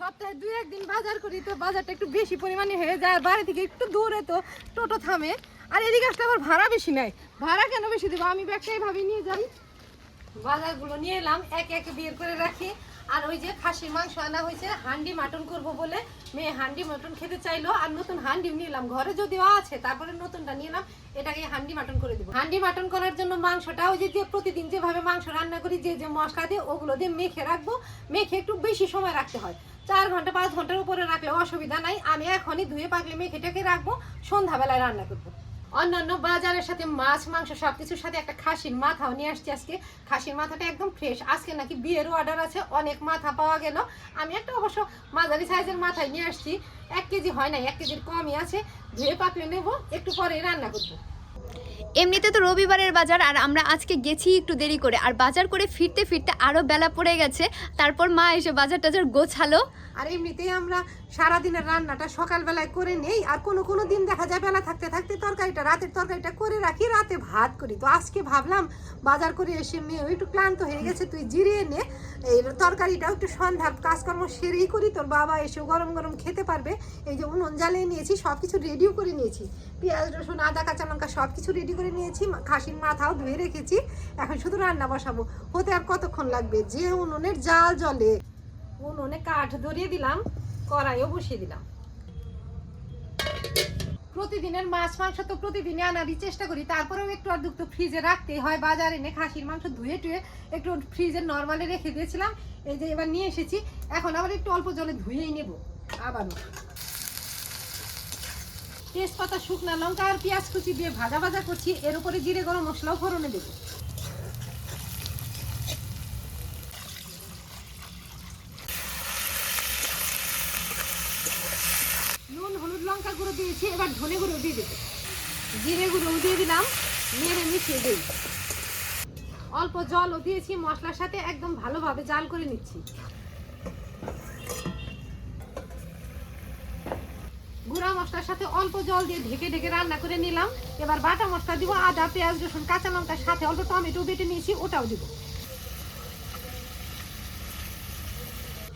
সপ্তাহে দুই একদিন বাজার করি তো বাজারটা একটু বেশি পরিমাণে হয়ে যায়, আর বাড়ি থেকে একটু দূরে তো টোটো থামে। আর এদিকে আসলে আবার ভাড়া বেশি নেয়। ভাড়া কেন বেশি দেবো? আমি ব্যাগটা এইভাবে নিয়ে যাই। বাজারগুলো নিয়ে এলাম, এক এক বের করে রাখি। আর ওই যে খাসির মাংস আনা হয়েছে, হান্ডি মাটন করব বলে মেয়ে হান্ডি মাটন খেতে চাইলো। আর নতুন হান্ডি নিলাম ঘরে যদিও আছে, তারপরে নতুনটা নিয়ে এলাম, এটাকে হান্ডি মাটন করে দেবো। হান্ডি মাটন করার জন্য মাংসটা ওই যে প্রতিদিন যেভাবে মাংস রান্না করি, যে যে মশলা দিয়ে, ওগুলো দিয়ে মেখে রাখব। মেখে একটু বেশি সময় রাখতে হয়। চার ঘণ্টা, পাঁচ ঘণ্টার উপরে রাখলে অসুবিধা নাই। আমি এখনই ধুয়ে, পাকলে মেখেটাকে রাখব, সন্ধ্যাবেলায় রান্না করব। অন্যান্য বাজারের সাথে মাছ, মাংস সবকিছুর সাথে একটা খাসির মাথাও নিয়ে আসছি আজকে। খাসির মাথাটা একদম ফ্রেশ আজকে নাকি বিয়ের অর্ডার আছে, অনেক মাথা পাওয়া গেল। আমি একটা অবশ্য মাঝারি সাইজের মাথায় নিয়ে আসছি। এক কেজি হয় না এক কেজির কমই আছে। ধুয়ে, পাকলে নেব, একটু পরে রান্না করব। এমনিতে তো রবিবারের বাজার, আর আমরা আজকে গেছি একটু দেরি করে। আর বাজার করে ফিরতে ফিরতে আরও বেলা পড়ে গেছে। তারপর মা এসে বাজার টাজার গোছালো। আর এমনিতেই আমরা সারাদিনের রান্নাটা সকালবেলায় করে নেই, আর কোনো কোনো দিন দেখা যায় বেলা থাকতে থাকতে তরকারিটা, রাতের তরকারিটা করে রাখি, রাতে ভাত করি। তো আজকে ভাবলাম বাজার করে এসে মেয়ে একটু ক্লান্ত হয়ে গেছে, তুই জিরিয়ে নে। এই তরকারিটাও একটু সন্ধ্যার কাজকর্ম সেরেই করি, তোর বাবা এসে গরম গরম খেতে পারবে। এই যে উনুন জ্বালিয়ে নিয়েছি সব কিছু রেডিও করে নিয়েছি। পেঁয়াজ, রসুন, আদা, কাঁচা লঙ্কা সব কিছু রেডি করে নিয়েছি খাসির মাথাও ধুয়ে রেখেছি, এখন শুধু রান্না বসাবো। হতে আর কতক্ষণ লাগবে? যে উনুনের জাল জলে। উনুনে কাঠ ধরিয়ে দিলাম, কড়াইও বসিয়ে দিলাম। প্রতিদিনের মাছ মাংস তো প্রতিদিনই আনারই চেষ্টা করি, তারপরেও একটু আর দুটো ফ্রিজে রাখতেই হয়। বাজার এনে খাসির মাংস ধুয়ে টুয়ে একটু ফ্রিজে নর্মালে রেখে দিয়েছিলাম, এই যে এবার নিয়ে এসেছি, এখন আবার একটু অল্প জলে ধুয়েই নেব, আবারও। তেজপাতা শুকনা লঙ্কা আর পেঁয়াজ কুচি দিয়ে ভাজা ভাজা করছি। এর উপরে জিরে, গরম মশলাও ফোড়নে দেবো। নুন, হলুদ, লঙ্কা গুঁড়ো দিয়েছি, এবার ধনে গুঁড়ো দিয়ে দেবো। জিরে গুঁড়ো দিয়ে দিলাম, নেড়ে মিশিয়ে দিই অল্প জলও দিয়েছি, মশলার সাথে একদম ভালোভাবে জাল করে নিচ্ছি গুঁড়া মশলার সাথে অল্প জল দিয়ে ঢেকে ঢেকে রান্না করে নিলাম। এবার বাটা মশলা দিব, আদা, পেঁয়াজ, রসুন, কাঁচা লঙ্কার সাথে অল্প টমেটো বেটে নিয়েছি, ওটাও দিব।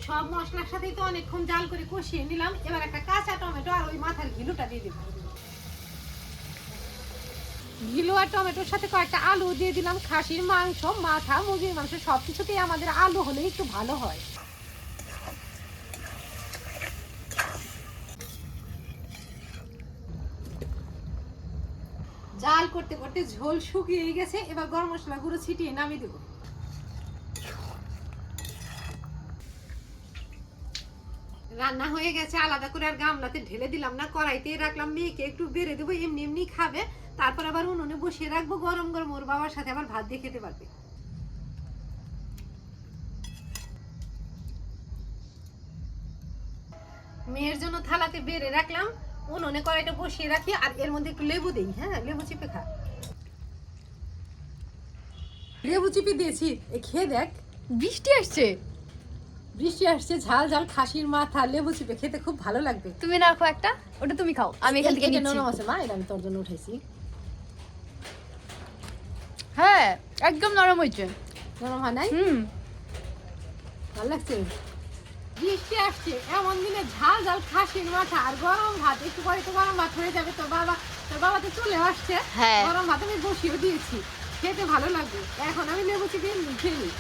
সব মশলার সাথেই তো অনেকক্ষণ জাল করে কষিয়ে নিলাম। এবার একটা কাঁচা টমেটো আর ওই মাথার ঘিলুটা দিয়ে দিব। ঘিলু আর টমেটোর সাথে কয়েকটা আলু দিয়ে দিলাম। খাসির মাংস, মাথা, মুরগির মাংস সব কিছুতেই আমাদের আলু হলে একটু ভালো হয়। জাল করতে করতে ঝোল শুকিয়ে গেছে, এবার গরম মশলা গুঁড়ো ছিটিয়ে নামিয়ে দেবো। রান্না হয়ে গেছে, আলাদা করে আর গামলাতে ঢেলে দিলাম না কড়াইতে রাখলাম, মেয়েকে একটু বেড়ে দেবো, এমনি এমনি খাবে। তারপর আবার উনুনে বসিয়ে রাখব, গরম গরম ওর বাবার সাথে আবার ভাত দিয়ে খেতে পারবে। মেয়ের জন্য থালাতে বেড়ে রাখলাম উনুনে কড়াইটা বসিয়ে রাখি আর এর মধ্যে একটু লেবু দেই হ্যাঁ লেবু চিপে খা লেবু চিপে দিয়েছি খেয়ে দেখ বৃষ্টি আসছে। বৃষ্টি আসছে ঝাল ঝাল খাসির মাথা লেবু চিপে খেতে খুব ভালো লাগবে। তুমি রাখো একটা ওটা তুমি খাও আমি এখান থেকে নিচ্ছি। নরম আছে মা এটা আমি তোর জন্য উঠেছি হ্যাঁ একদম নরম হয়েছে। নরম হয় নাই? হুম। ভালো লাগছে? বৃষ্টি আসছে এমন দিনে ঝাল ঝাল খাসির মাথা আর গরম ভাত একটু পরে তো গরম ভাত হয়ে যাবে তো বাবা তো বাবা তো চলে আসছে। হ্যাঁ। গরম ভাত আমি বসিয়ে দিয়েছি খেতে ভালো লাগবে। এখন আমি লেবু চিপিয়ে খেয়ে নিই।